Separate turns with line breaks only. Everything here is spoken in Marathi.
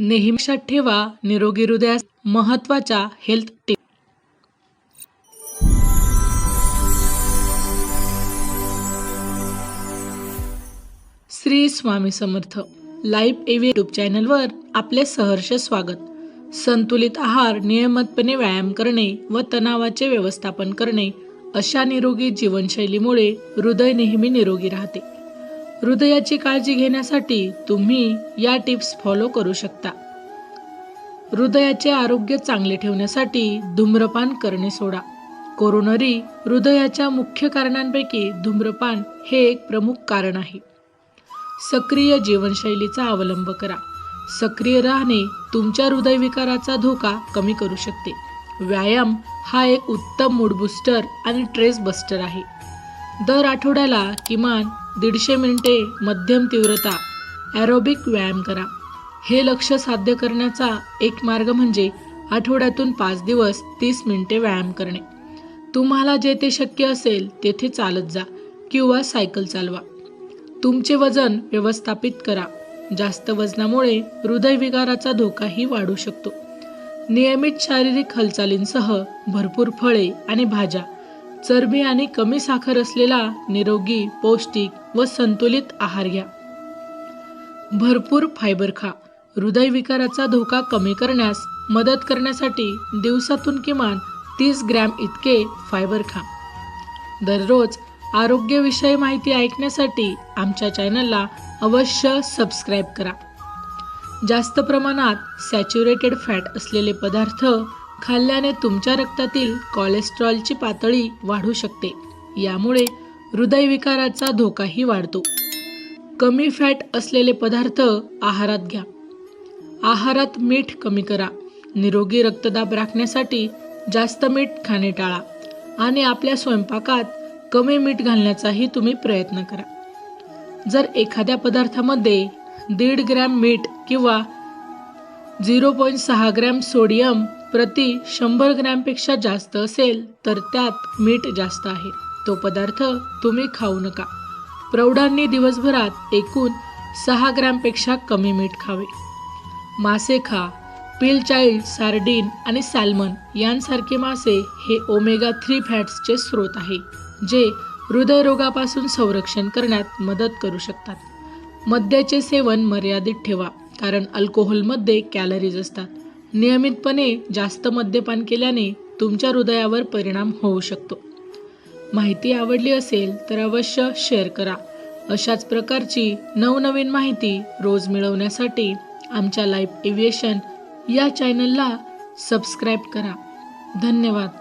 नेहमी ठेवा निरोगी हृदयास महत्त्वाच्या health tip Shri Swami Samarth live AV YouTube चॅनलवर आपले सहर्ष स्वागत. संतुलित आहार नियमितपणे व्यायाम करणे व तणावाचे व्यवस्थापन करणे अशा निरोगी जीवनशैलीमुळे हृदय नेहमी निरोगी राहते. हृदयाची काळजी घेण्यासाठी तुम्ही या टिप्स फॉलो करू शकता. हृदयाचे आरोग्य चांगले ठेवण्यासाठी धूम्रपान करणे सोडा. कोरोनरी हृदयाच्या मुख्य कारणांपैकी धूम्रपान हे एक प्रमुख कारण आहे. सक्रिय जीवनशैलीचा अवलंब करा. सक्रिय राहणे तुमच्या हृदयविकाराचा धोका कमी करू शकते. व्यायाम हा एक उत्तम मूडबूस्टर आणि ट्रेस बस्टर आहे. दर आठवड्याला किमान दीडशे मिनिटे मध्यम तीव्रता ॲरोबिक व्यायाम करा. हे लक्ष साध्य करण्याचा एक मार्ग म्हणजे आठवड्यातून पाच दिवस तीस मिनिटे व्यायाम करणे. तुम्हाला जेथे शक्य असेल तेथे चालत जा किंवा सायकल चालवा. तुमचे वजन व्यवस्थापित करा. जास्त वजनामुळे हृदयविकाराचा धोकाही वाढू शकतो. नियमित शारीरिक हालचालींसह भरपूर फळे आणि भाज्या चरबी आणि कमी साखर असलेला निरोगी पौष्टिक व संतुलित आहार घ्या. भरपूर फायबर खा. हृदयविकाराचा धोका कमी करण्यास मदत करण्यासाठी दिवसातून किमान तीस ग्रॅम इतके फायबर खा. दररोज आरोग्यविषयी माहिती ऐकण्यासाठी आमच्या चॅनलला अवश्य सबस्क्राईब करा. जास्त प्रमाणात सॅच्युरेटेड फॅट असलेले पदार्थ खाल्ल्याने तुमच्या रक्तातील कोलेस्ट्रॉलची पातळी वाढू शकते. यामुळे हृदयविकाराचा धोकाही वाढतो. कमी फॅट असलेले पदार्थ आहारात घ्या. आहारात मीठ कमी करा. निरोगी रक्तदाब राखण्यासाठी जास्त मीठ खाणे टाळा आणि आपल्या स्वयंपाकात कमी मीठ घालण्याचाही तुम्ही प्रयत्न करा. जर एखाद्या पदार्थामध्ये दीड ग्रॅम मीठ किंवा झिरो पॉईंट सहा ग्रॅम सोडियम प्रति शंभर ग्रॅमपेक्षा जास्त असेल तर त्यात मीठ जास्त आहे. तो पदार्थ तुम्ही खाऊ नका. प्रौढांनी दिवसभरात एकूण सहा ग्रॅमपेक्षा कमी मीठ खावे. मासे खा. पिल चाइल्ड सार्डिन आणि सॅल्मन यांसारखे मासे हे ओमेगा थ्री फॅट्सचे स्रोत आहे जे हृदयरोगापासून संरक्षण करण्यात मदत करू शकतात. मद्याचे सेवन मर्यादित ठेवा कारण अल्कोहोलमध्ये कॅलरीज असतात. नियमितपणे जास्त मद्यपान केल्याने तुमच्या हृदयावर परिणाम होऊ शकतो. माहिती आवडली असेल तर अवश्य शेअर करा. अशाच प्रकारची नवनवीन माहिती रोज मिळवण्यासाठी आमच्या लाईफ एव्हिएशन या चॅनलला सबस्क्राईब करा. धन्यवाद.